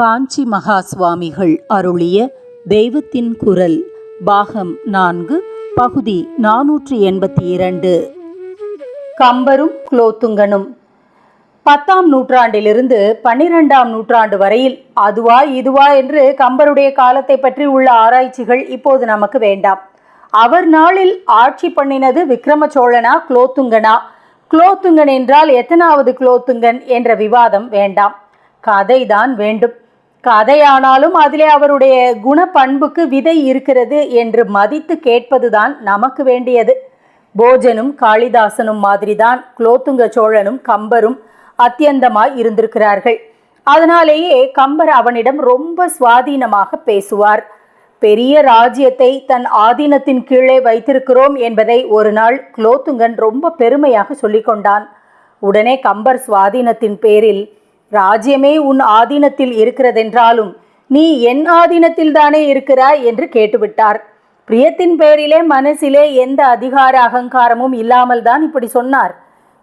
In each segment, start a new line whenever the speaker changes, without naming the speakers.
காஞ்சி மகா சுவாமிகள் அருளிய தெய்வத்தின் குரல் பாகம் நான்கு பகுதி நானூற்றி எண்பத்தி இரண்டு. கம்பரும் குலோத்துங்கனும். பத்தாம் நூற்றாண்டிலிருந்து பன்னிரெண்டாம் நூற்றாண்டு வரையில் அதுவா இதுவா என்று கம்பருடைய காலத்தை பற்றி உள்ள ஆராய்ச்சிகள் இப்போது நமக்கு வேண்டாம். அவர் நாளில் ஆட்சி பண்ணினது விக்ரம சோழனா குலோத்துங்கனா? குலோத்துங்கன் என்றால் எத்தனாவது குலோத்துங்கன் என்ற விவாதம் வேண்டாம். கதைதான் வேண்டும். கதையானாலும் அதிலே அவருடைய குணப்பண்புக்கு விதை இருக்கிறது என்று மதித்து கேட்பதுதான் நமக்கு வேண்டியது. போஜனும் காளிதாசனும் மாதிரிதான் குலோத்துங்க சோழனும் கம்பரும் அத்தியந்தமாய் இருந்திருக்கிறார்கள். அதனாலேயே கம்பர் அவனிடம் ரொம்ப சுவாதீனமாக பேசுவார். பெரிய ராஜ்யத்தை தன் ஆதீனத்தின் கீழே வைத்திருக்கிறோம் என்பதை ஒரு நாள் குலோத்துங்கன் ரொம்ப பெருமையாக சொல்லிக்கொண்டான். உடனே கம்பர் சுவாதீனத்தின் பேரில் ராஜ்யமே உன் ஆதீனத்தில் இருக்கிறதென்றாலும் நீ என் ஆதீனத்தில் தானே இருக்கிறாய் என்று கேட்டுவிட்டார். பிரியத்தின் பேரிலே மனசிலே எந்த அதிகார அகங்காரமும் இல்லாமல் தான் இப்படி சொன்னார்.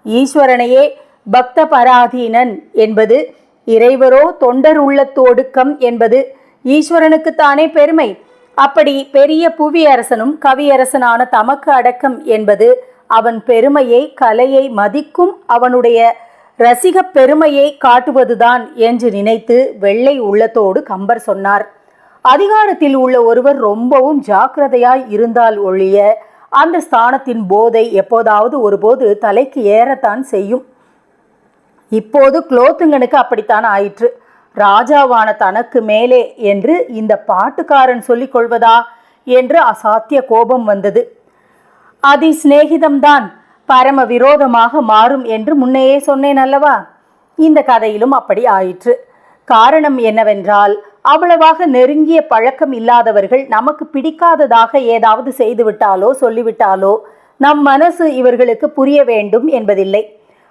ஈஸ்வரனையே பக்த பராதீனன் என்பது இறைவரோ தொண்டர் உள்ளத்தொடுக்கம் என்பது ஈஸ்வரனுக்குத்தானே பெருமை. அப்படி பெரிய புவியரசனும் கவியரசனான தமக்கு அடக்கம் என்பது அவன் பெருமையை கலையை மதிக்கும் அவனுடைய ரசிக பெருமையை காட்டுவதுதான் என்று நினைத்து வெள்ளை உள்ளத்தோடு கம்பர் சொன்னார். அதிகாரத்தில் உள்ள ஒருவர் ரொம்பவும் ஜாக்கிரதையாய் இருந்தால் ஒழிய அந்த ஸ்தானத்தின் போதை எப்போதாவது ஒருபோது தலைக்கு ஏறத்தான் செய்யும். இப்போது குலோத்துங்கனுக்கு அப்படித்தான் ஆயிற்று. ராஜாவான தனக்கு மேலே என்று இந்த பாட்டுக்காரன் சொல்லிக் கொள்வதா? என்று அசாத்திய கோபம் வந்தது. அதி சிநேகிதம்தான் பரம விரோதமாக மாறும் என்று முன்னையே சொன்னேன் அல்லவா? இந்த கதையிலும் அப்படி ஆயிற்று. காரணம் என்னவென்றால் அவ்வளவாக நெருங்கிய பழக்கம் இல்லாதவர்கள் நமக்கு பிடிக்காததாக ஏதாவது செய்துவிட்டாலோ சொல்லிவிட்டாலோ நம் மனசு இவர்களுக்கு புரிய வேண்டும் என்பதில்லை.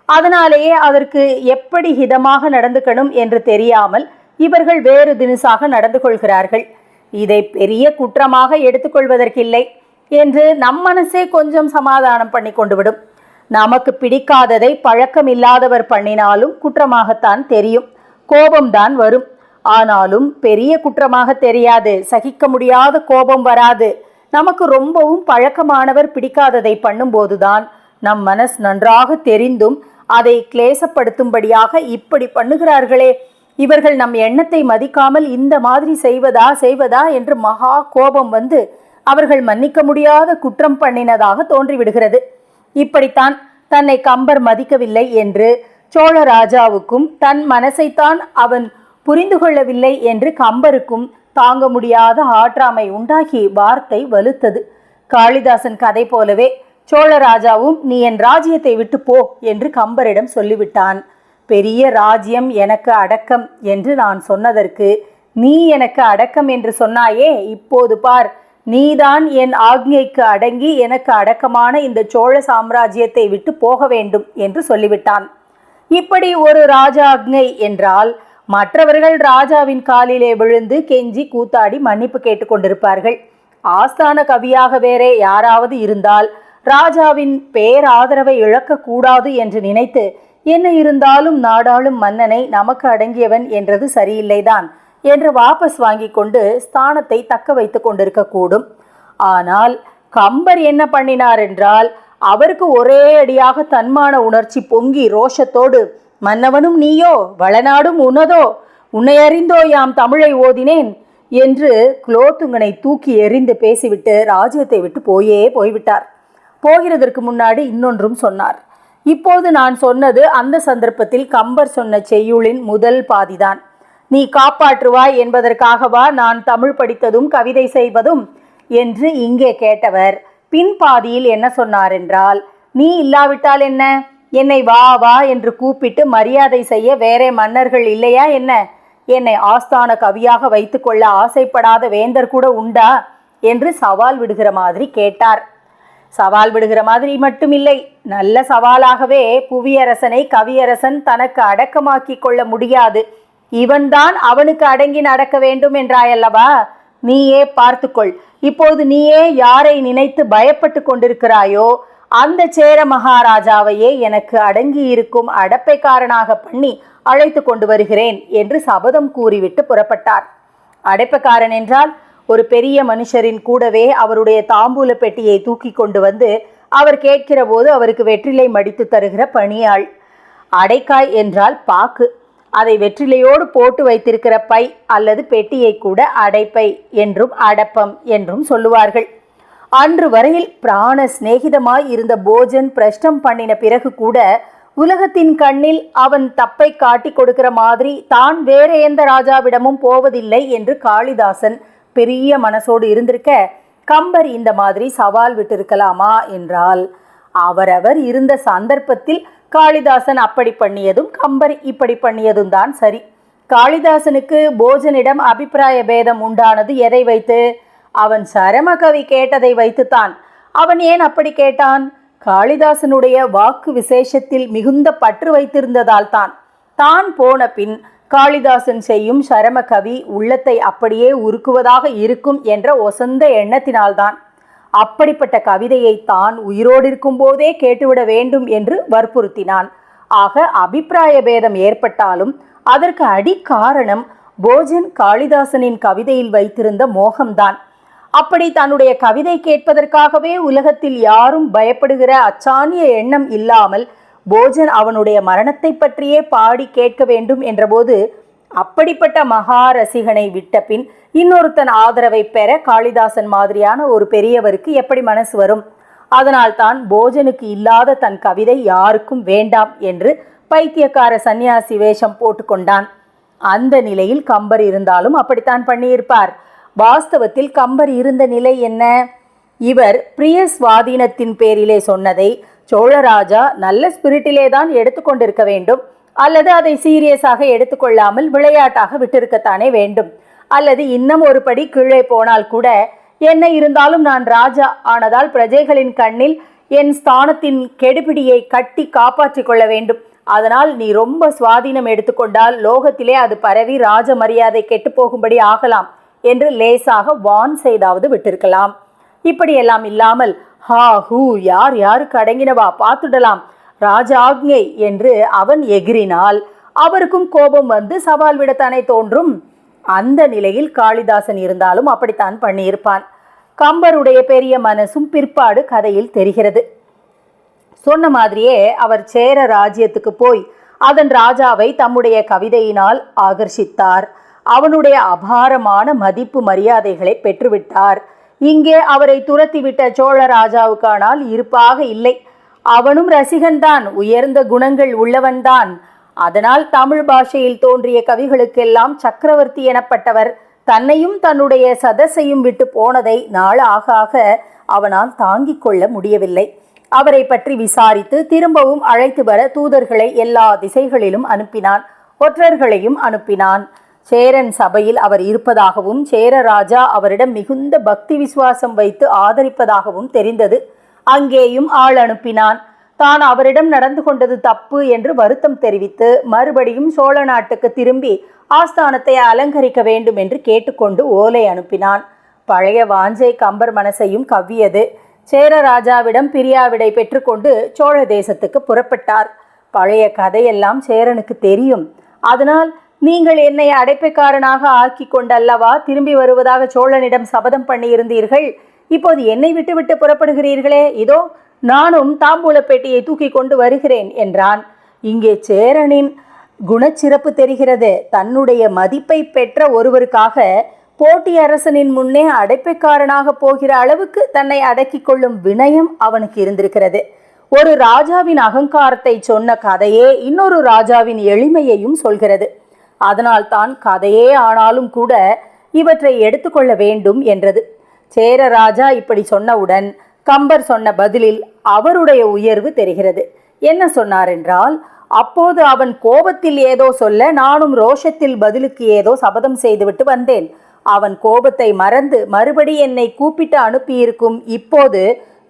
அதனாலேயே அதற்கு எப்படி ஹிதமாக நடந்துக்கணும் என்று தெரியாமல் இவர்கள் வேறு தினுசாக நடந்து கொள்கிறார்கள். இதை பெரிய குற்றமாக எடுத்துக்கொள்வதற்கில்லை. என்று நம் மனசே கொஞ்சம் சமாதானம் பண்ணி கொண்டு விடும் நமக்கு பிடிக்காததை பழக்கம் இல்லாதவர் பண்ணினாலும் குற்றமாகத்தான் தெரியும். கோபம்தான் வரும். ஆனாலும் பெரிய குற்றமாக தெரியாது. சகிக்க முடியாத கோபம் வராது. நமக்கு ரொம்பவும் பழக்கமானவர் பிடிக்காததை பண்ணும்போதுதான் நம் மனஸ் நன்றாக தெரிந்தும் அதை கிளேசப்படுத்தும்படியாக இப்படி பண்ணுகிறார்களே. இவர்கள் நம் எண்ணத்தை மதிக்காமல் இந்த மாதிரி செய்வதா செய்வதா என்று மகா கோபம் வந்து அவர்கள் மன்னிக்க முடியாத குற்றம் பண்ணினதாக தோன்றிவிடுகிறது. இப்படித்தான் தன்னை கம்பர் மதிக்கவில்லை என்று சோழ ராஜாவுக்கும் தன் மனசைத்தான் அவன் புரிந்து கொள்ளவில்லை என்று கம்பருக்கும் தாங்க முடியாத ஆற்றாமை உண்டாகி வார்த்தை வலுத்தது. காளிதாசன் கதை போலவே சோழ ராஜாவும் நீ என் ராஜ்யத்தை விட்டு போ என்று கம்பரிடம் சொல்லிவிட்டான். பெரிய ராஜ்யம் எனக்கு அடக்கம் என்று நான் சொன்னதற்கு நீ எனக்கு அடக்கம் என்று சொன்னாயே இப்போது பார் நீதான் என் ஆக்ஞைக்கு அடங்கி எனக்கு அடக்கமான இந்த சோழ சாம்ராஜ்யத்தை விட்டு போக வேண்டும் என்று சொல்லிவிட்டான். இப்படி ஒரு ராஜாக்ஞை என்றால் மற்றவர்கள் ராஜாவின் காலிலே விழுந்து கெஞ்சி கூத்தாடி மன்னிப்பு கேட்டுக்கொண்டிருப்பார்கள் ஆஸ்தான கவியாக வேறே யாராவது இருந்தால் ராஜாவின் பேராதரவை இழக்கக்கூடாது என்று நினைத்து என்ன இருந்தாலும் நாடாளும் மன்னனை நமக்கு அடங்கியவன் என்றது சரியில்லைதான். என்று வாபஸ் வாங்கி கொண்டு ஸ்தானத்தை தக்க வைத்து கொண்டிருக்கக்கூடும் ஆனால் கம்பர் என்ன பண்ணினார் என்றால் அவருக்கு ஒரே அடியாக தன்மான உணர்ச்சி பொங்கி ரோஷத்தோடு மன்னவனும் நீயோ வளநாடும் உனதோ உன்னை அறிந்தோ யாம் தமிழை ஓதினேன் என்று குலோத்துங்கனை தூக்கி எறிந்து பேசிவிட்டு ராஜ்யத்தை விட்டு போயே போய்விட்டார். போகிறதற்கு முன்னாடி இன்னொன்றும் சொன்னார். இப்போது நான் சொன்னது அந்த சந்தர்ப்பத்தில் கம்பர் சொன்ன செய்யுளின் முதல் பாதிதான். நீ காப்பாற்றுவாய் என்பதற்காகவா நான் தமிழ் படித்ததும் கவிதை செய்வதும்? என்று இங்கே கேட்டவர். பின் பாதியில் என்ன சொன்னார் என்றால் நீ இல்லாவிட்டால் என்ன? என்னை வா வா என்று கூப்பிட்டு மரியாதை செய்ய வேறே மன்னர்கள் இல்லையா என்ன? என்னை ஆஸ்தான கவியாக வைத்துக்கொள்ள ஆசைப்படாத வேந்தர் கூட உண்டா? என்று சவால் விடுகிற மாதிரி கேட்டார். சவால் விடுகிற மாதிரி மட்டுமில்லை நல்ல சவாலாகவே புவியரசனை கவியரசன் தனக்கு அடக்கமாக்கி கொள்ள முடியாது. இவன்தான் அவனுக்கு அடங்கி நடக்க வேண்டும் என்றாயல்லவா? நீயே பார்த்துக்கொள். இப்போது நீயே யாரை நினைத்து பயப்பட்டு கொண்டிருக்கிறாயோ அந்த சேர மகாராஜாவையே எனக்கு அடங்கி இருக்கும் அடப்பைக்காரனாக பண்ணி அழைத்து கொண்டு வருகிறேன் என்று சபதம் கூறிவிட்டு புறப்பட்டார். அடைப்பக்காரன் என்றால் ஒரு பெரிய மனுஷரின் கூடவே அவருடைய தாம்பூல பெட்டியை தூக்கி கொண்டு வந்து அவர் கேட்கிற போது அவருக்கு வெற்றிலை மடித்து தருகிற பணியாள். அடைக்காய் என்றால் பாக்கு. அதை வெற்றிலையோடு போட்டு வைத்திருக்கிற பை அல்லது பெட்டியை கூட அடைப்பை என்றும் அடப்பம் என்றும் சொல்லுவார்கள். அன்று வரையில் பிராண சிநேகிதமாய் இருந்த போஜன் பிரஷ்டம் பண்ணின பிறகு கூட உலகத்தின் கண்ணில் அவன் தப்பை காட்டி கொடுக்கிற மாதிரி தான் வேற எந்த ராஜாவிடமும் போவதில்லை என்று காளிதாசன் பெரிய மனசோடு இருந்திருக்க கம்பர் இந்த மாதிரி சவால் விட்டிருக்கலாமா என்றால் அவரவர் இருந்த சந்தர்ப்பத்தில் காளிதாசன் அப்படி பண்ணியதும் கம்பர் இப்படி பண்ணியதும் தான் சரி. காளிதாசனுக்கு போஜனிடம் அபிப்பிராய பேதம் உண்டானது எதை வைத்து? அவன் சரமகவி கேட்டதை வைத்துத்தான். அவன் ஏன் அப்படி கேட்டான்? காளிதாசனுடைய வாக்கு விசேஷத்தில் மிகுந்த பற்று வைத்திருந்ததால் தான். தான் போன பின் காளிதாசன் செய்யும் சரமகவி உள்ளத்தை அப்படியே உருக்குவதாக இருக்கும் என்ற ஒசந்த எண்ணத்தினால்தான். அப்படிப்பட்ட கவிதையை தான் உயிரோடு இருக்கும்போதே கேட்டுவிட வேண்டும் என்று வற்புறுத்தினான். ஆக அபிப்பிராய பேதம் ஏற்பட்டாலும் அதற்கு அடிக்காரணம் போஜன் காளிதாசனின் கவிதையில் வைத்திருந்த மோகம்தான். அப்படி தன்னுடைய கவிதை கேட்பதற்காகவே உலகத்தில் யாரும் பயப்படுகிற அச்சானிய எண்ணம் இல்லாமல் போஜன் அவனுடைய மரணத்தை பற்றியே பாடி கேட்க வேண்டும் என்றபோது அப்படிப்பட்ட மகா ரசிகனை விட்ட பின் இன்னொருத்தன் ஆதரவை பெற காளிதாசன் மாதிரியான ஒரு பெரியவருக்கு எப்படி மனசு வரும்? அதனால் தான் போஜனுக்கு இல்லாத தன் கவிதை யாருக்கும் வேண்டாம் என்று பைத்தியக்கார சந்நியாசி வேஷம் போட்டுக்கொண்டான் அந்த நிலையில் கம்பர் இருந்தாலும் அப்படித்தான் பண்ணியிருப்பார். வாஸ்தவத்தில் கம்பர் இருந்த நிலை என்ன? இவர் பிரிய சுவாதீனத்தின் பேரிலே சொன்னதை சோழராஜா நல்ல ஸ்பிரிட்டிலே தான் எடுத்துக்கொண்டிருக்க வேண்டும். அல்லது அதை சீரியஸாக எடுத்துக்கொள்ளாமல் விளையாட்டாக விட்டிருக்கத்தானே வேண்டும். அல்லது இன்னும் ஒரு படி கீழே போனால் கூட என்ன இருந்தாலும் நான் ராஜா ஆனதால் பிரஜைகளின் கண்ணில் என் ஸ்தானத்தின் கெடுபிடியை கட்டி காப்பாற்றிக் கொள்ள வேண்டும். அதனால் நீ ரொம்ப சுவாதீனம் எடுத்துக்கொண்டால் லோகத்திலே அது பரவி ராஜ மரியாதை கெட்டு போகும்படி ஆகலாம் என்று லேசாக வான் செய்தாவது விட்டிருக்கலாம். இப்படியெல்லாம் இல்லாமல் ஹா ஹூ யார் யாருக்கு அடங்கினவா? பார்த்துடலாம். ராஜாக்ஞை என்று அவன் எகிரினால் அவருக்கும் கோபம் வந்து சவால் விடத்தானே தோன்றும். அந்த நிலையில் காளிதாசன் இருந்தாலும் அப்படித்தான் பண்ணியிருப்பான். கம்பருடைய பெரிய மனசும் பிற்பாடு கதையில் தெரிகிறது. சொன்ன மாதிரியே அவர் சேர ராஜ்யத்துக்கு போய் அதன் ராஜாவை தம்முடைய கவிதையினால் ஆகர்ஷித்தார். அவனுடைய அபாரமான மதிப்பு மரியாதைகளை பெற்றுவிட்டார். இங்கே அவரை துரத்திவிட்ட சோழ ராஜாவுக்கானால் இருப்பாக இல்லை. அவனும் ரசிகன்தான் உயர்ந்த குணங்கள் உள்ளவன்தான். அதனால் தமிழ் பாஷையில் தோன்றிய கவிகளுக்கெல்லாம் சக்கரவர்த்தி எனப்பட்டவர் தன்னையும் தன்னுடைய சதசையும் விட்டு போனதை நாள் ஆக ஆக அவனால் தாங்கிக் கொள்ள முடியவில்லை. அவரை பற்றி விசாரித்து திரும்பவும் அழைத்து வர தூதர்களை எல்லா திசைகளிலும் அனுப்பினான். ஒற்றர்களையும் அனுப்பினான். சேரன் சபையில் அவர் இருப்பதாகவும் சேரராஜா அவரிடம் மிகுந்த பக்தி விசுவாசம் வைத்து ஆதரிப்பதாகவும் தெரிந்தது. அங்கேயும் ஆள் அனுப்பினான். தான் அவரிடம் நடந்து கொண்டது தப்பு என்று வருத்தம் தெரிவித்து மறுபடியும் சோழ நாட்டுக்கு திரும்பி ஆஸ்தானத்தை அலங்கரிக்க வேண்டும் என்று கேட்டுக்கொண்டு ஓலை அனுப்பினான். பழைய வாஞ்சை கம்பர் மனசையும் கவ்வியது. சேர ராஜாவிடம் பிரியாவிடை பெற்றுக்கொண்டு சோழ தேசத்துக்கு புறப்பட்டார். பழைய கதையெல்லாம் சேரனுக்கு தெரியும். அதனால் நீங்கள் என்னை அடைப்பைக்காரனாக ஆக்கி கொண்டல்லவா? திரும்பி வருவதாக சோழனிடம் சபதம் பண்ணியிருந்தீர்கள். இப்போது என்னை விட்டுவிட்டு புறப்படுகிறீர்களே இதோ நானும் தாம்பூல பெட்டியை தூக்கி கொண்டு வருகிறேன் என்றான். இங்கே சேரனின் குணச்சிறப்பு தெரிகிறது. தன்னுடைய மதிப்பை பெற்ற ஒருவருக்காக போட்டி அரசனின் முன்னே அடைப்பைக்காரனாக போகிற அளவுக்கு தன்னை அடக்கிக் கொள்ளும் வினயம் அவனுக்கு இருந்திருக்கிறது. ஒரு ராஜாவின் அகங்காரத்தை சொன்ன கதையே இன்னொரு ராஜாவின் எளிமையையும் சொல்கிறது. அதனால் தான் கதையே ஆனாலும் கூட இவற்றை எடுத்துக்கொள்ள வேண்டும் என்றது. சேரராஜா இப்படி சொன்னவுடன் கம்பர் சொன்ன பதிலில் அவருடைய உயர்வு தெரிகிறது. என்ன சொன்னார் என்றால் அப்போது அவன் கோபத்தில் ஏதோ சொல்ல நானும் ரோஷத்தில் பதிலுக்கு ஏதோ சபதம் செய்துவிட்டு வந்தேன். அவன் கோபத்தை மறந்து மறுபடி என்னை கூப்பிட்டு அனுப்பியிருக்கும் இப்போது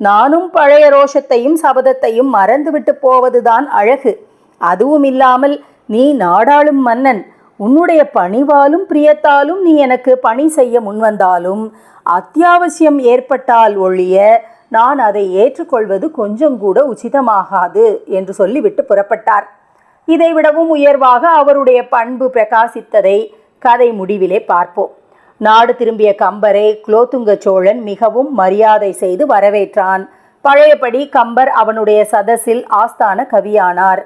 நானும் பழைய ரோஷத்தையும் சபதத்தையும் மறந்துவிட்டு போவதுதான் அழகு. அதுவும் இல்லாமல் நீ நாடாளும் மன்னன். உன்னுடைய பணிவாலும் பிரியத்தாலும் நீ எனக்கு பணி செய்ய முன்வந்தாலும் அத்தியாவசியம் ஏற்பட்டால் ஒழிய நான் அதை ஏற்றுக்கொள்வது கொஞ்சம் கூட உச்சிதமாகாது என்று சொல்லிவிட்டு புறப்பட்டார். இதைவிடவும் உயர்வாக அவருடைய பண்பு பிரகாசித்ததை கதை முடிவிலே பார்ப்போம். நாடு திரும்பிய கம்பரை குலோத்துங்க சோழன் மிகவும் மரியாதை செய்து வரவேற்றான். பழையபடி கம்பர் அவனுடைய சதசில் ஆஸ்தான கவியானார்.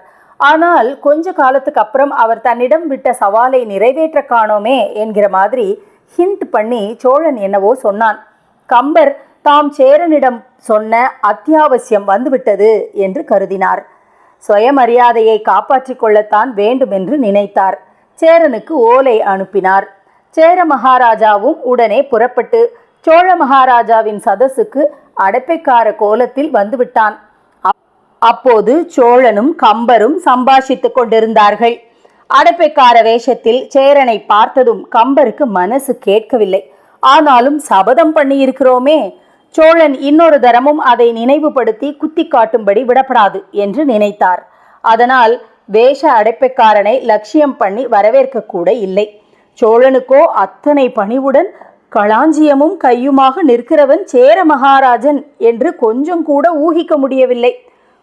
ஆனால் கொஞ்ச காலத்துக்கு அப்புறம் அவர் தன்னிடம் விட்ட சவாலை நிறைவேற்ற காணோமே என்கிற மாதிரி ஹிண்ட் பண்ணி சோழன் என்னவோ சொன்னான். கம்பர் தாம் சேரனிடம் சொன்ன அத்தியாவசியம் வந்துவிட்டது என்று கருதினார். சுயமரியாதையை காப்பாற்றிக் கொள்ளத்தான் வேண்டும் என்று நினைத்தார் சேரனுக்கு ஓலை அனுப்பினார். சேர மகாராஜாவும் உடனே புறப்பட்டு சோழ மகாராஜாவின் சதசுக்கு அடைப்பைக்கார கோலத்தில் வந்துவிட்டான். அப்போது சோழனும் கம்பரும் சம்பாஷித்துக் கொண்டிருந்தார்கள். அடைப்பைக்கார வேஷத்தில் சேரனை பார்த்ததும் கம்பருக்கு மனசு கேட்கவில்லை. ஆனாலும் சபதம் பண்ணியிருக்கிறோமே. சோழன் இன்னொரு தரமும் அதை நினைவுபடுத்தி குத்தி காட்டும்படி விடப்படாது என்று நினைத்தார். அதனால் வேஷ அடைப்பைக்காரனை லட்சியம் பண்ணி வரவேற்க கூட இல்லை. சோழனுக்கோ அத்தனை பணிவுடன் களஞ்சியமும் கையுமாக நிற்கிறவன் சேர மகாராஜன் என்று கொஞ்சம் கூட ஊகிக்க முடியவில்லை.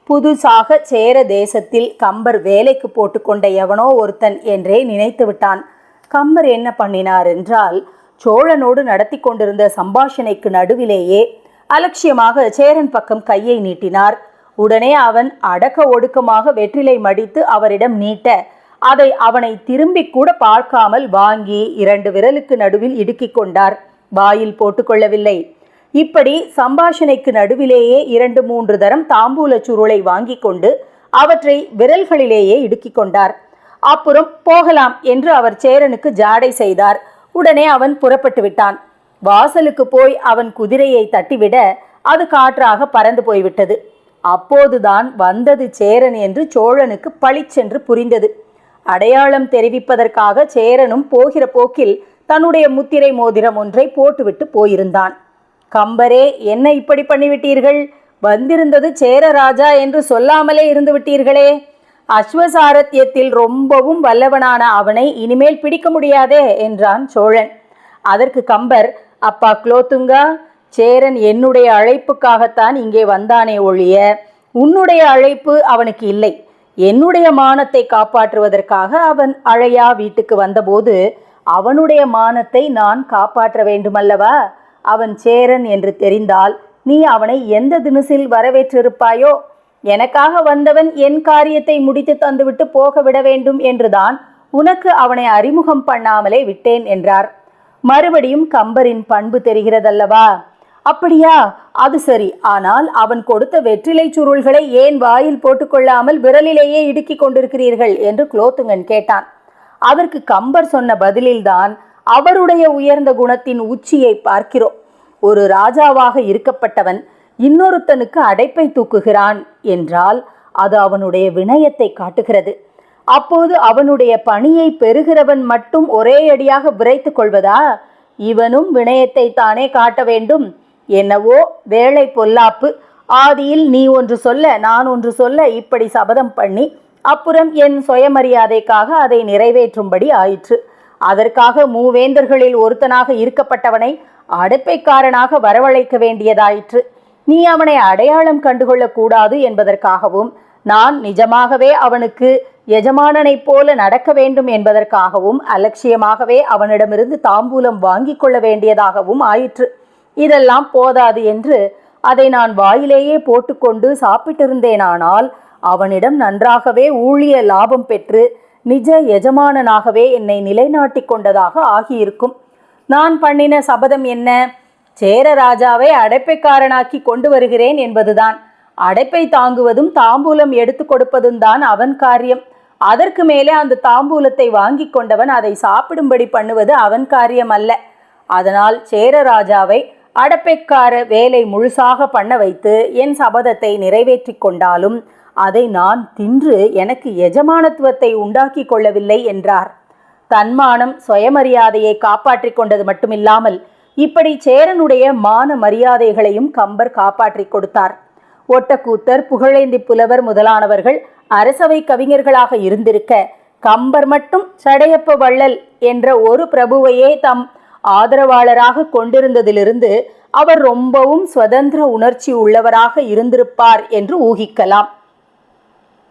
புதுசாக சேர தேசத்தில் கம்பர் வேலைக்கு போட்டுக்கொண்ட எவனோ ஒருத்தன் என்றே நினைத்து விட்டான். கம்பர் என்ன பண்ணினார் என்றால் சோழனோடு நடத்தி கொண்டிருந்த சம்பாஷணைக்கு நடுவிலேயே அலட்சியமாக சேரன் பக்கம் கையை நீட்டினார். உடனே அவன் அடக்க ஒடுக்கமாக வெற்றிலை மடித்து அவரிடம் நீட்ட அதை அவனை திரும்பி கூட பார்க்காமல் வாங்கி இரண்டு விரலுக்கு நடுவில் இடுக்கிக் கொண்டார். வாயில் போட்டுக்கொள்ளவில்லை இப்படி சம்பாஷணைக்கு நடுவிலேயே இரண்டு மூன்று தரம் தாம்பூல சுருளை வாங்கி கொண்டு அவற்றை விரல்களிலேயே இடுக்கிக் கொண்டார். அப்புறம் போகலாம் என்று அவர் சேரனுக்கு ஜாடை செய்தார். உடனே அவன் புறப்பட்டு விட்டான். வாசலுக்கு போய் அவன் குதிரையை தட்டிவிட அது காற்றாக பறந்து போய்விட்டது. அப்போதுதான் வந்தது சேரன் என்று சோழனுக்கு பளிச்சென்று புரிந்தது. அடையாளம் தெரிவிப்பதற்காக சேரனும் போகிற போக்கில் தன்னுடைய முத்திரை மோதிரம் ஒன்றை போட்டுவிட்டு போயிருந்தான். கம்பரே என்ன இப்படி பண்ணிவிட்டீர்கள்? வந்திருந்தது சேரராஜா என்று சொல்லாமலே இருந்து விட்டீர்களே அஸ்வசாரத்தியத்தில் ரொம்பவும் வல்லவனான அவனை இனிமேல் பிடிக்க முடியாதே என்றான் சோழன். அதற்கு கம்பர் அப்பா குலோத்துங்கா சேரன் என்னுடைய அழைப்புக்காகத்தான் இங்கே வந்தானே ஒழிய உன்னுடைய அழைப்பு அவனுக்கு இல்லை. என்னுடைய மானத்தை காப்பாற்றுவதற்காக அவன் அழையா வீட்டுக்கு வந்தபோது அவனுடைய மானத்தை நான் காப்பாற்ற வேண்டுமல்லவா? அவன் சேரன் என்று தெரிந்தால் நீ அவனை எந்த தினசில் வரவேற்றிருப்பாயோ? எனக்காக வந்தவன் என் காரியத்தை முடித்து தந்துவிட்டு போக விட வேண்டும் என்றுதான் உனக்கு அவனை அறிமுகம் பண்ணாமலே விட்டேன் என்றார். மறுபடியும் கம்பரின் பண்பு தெரிகிறதல்லவா? அப்படியா? அது சரி. ஆனால் அவன் கொடுத்த வெற்றிலை சுருள்களை ஏன் வாயில் போட்டுக்கொள்ளாமல் விரலிலேயே இடுக்கிக் கொண்டிருக்கிறீர்கள்? என்று குலோத்துங்கன் கேட்டான். அதற்கு கம்பர் சொன்ன பதிலில்தான் அவருடைய உயர்ந்த குணத்தின் உச்சியை பார்க்கிறோம். ஒரு ராஜாவாக இருக்கப்பட்டவன் இன்னொருத்தனுக்கு அடைப்பை தூக்குகிறான் என்றால் அது அவனுடைய வினயத்தை காட்டுகிறது. அப்போது அவனுடைய பணியை பெறுகிறவன் மட்டும் ஒரே அடியாக விரைத்துக் கொள்வதா? இவனும் வினயத்தை தானே காட்ட வேண்டும். என்னவோ வேலை பொல்லாப்பு. ஆதியில் நீ ஒன்று சொல்ல நான் ஒன்று சொல்ல இப்படி சபதம் பண்ணி அப்புறம் என் சுயமரியாதைக்காக அதை நிறைவேற்றும்படி ஆயிற்று. அதற்காக மூவேந்தர்களில் ஒருத்தனாக இருக்கப்பட்டவனை அடுப்பைக்காரனாக வரவழைக்க வேண்டியதாயிற்று. நீ அவனை அடையாளம் கண்டுகொள்ளக்கூடாது என்பதற்காகவும் நான் நிஜமாகவே அவனுக்கு எஜமானனைப் போல நடக்க வேண்டும் என்பதற்காகவும் அலட்சியமாகவே அவனிடமிருந்து தாம்பூலம் வாங்கி கொள்ள வேண்டியதாகவும் ஆயிற்று. இதெல்லாம் போதாது என்று அதை நான் வாயிலேயே போட்டுக்கொண்டு சாப்பிட்டிருந்தேனானால் அவனிடம் நன்றாகவே ஊழிய லாபம் பெற்று நிஜ எஜமானனாகவே என்னை நிலைநாட்டிக் கொண்டதாக ஆகியிருக்கும். நான் பண்ணின சபதம் என்ன? சேர ராஜாவை அடைப்பைக்காரனாக்கி கொண்டு வருகிறேன் என்பதுதான். அடைப்பை தாங்குவதும் தாம்பூலம் எடுத்து கொடுப்பதும் தான் அவன் காரியம். அதற்கு மேலே அந்த தாம்பூலத்தை வாங்கி கொண்டவன் அதை சாப்பிடும்படி பண்ணுவது அவன் காரியம் அல்ல. அதனால் சேர ராஜாவை அடப்பைக்கார வேலை முழுசாக பண்ண வைத்து என் சபதத்தை நிறைவேற்றி கொண்டாலும் அதை நான் தின்று எனக்கு எஜமானத்துவத்தை உண்டாக்கி கொள்ளவில்லை என்றார். தன்மானம் சுயமரியாதையை காப்பாற்றிக் கொண்டது மட்டுமில்லாமல் இப்படி சேரனுடைய மான மரியாதைகளையும் கம்பர் காப்பாற்றிக் கொடுத்தார். ஒட்டக்கூத்தர் புகழேந்தி புலவர் முதலானவர்கள் அரசவை கவிஞர்களாக இருந்திருக்க கம்பர் மட்டும் சடையப்ப வள்ளல் என்ற ஒரு பிரபுவையே தம் ஆதரவாளராக கொண்டிருந்ததிலிருந்து அவர் ரொம்பவும் சுதந்திர உணர்ச்சி உள்ளவராக இருந்திருப்பார் என்று ஊகிக்கலாம்.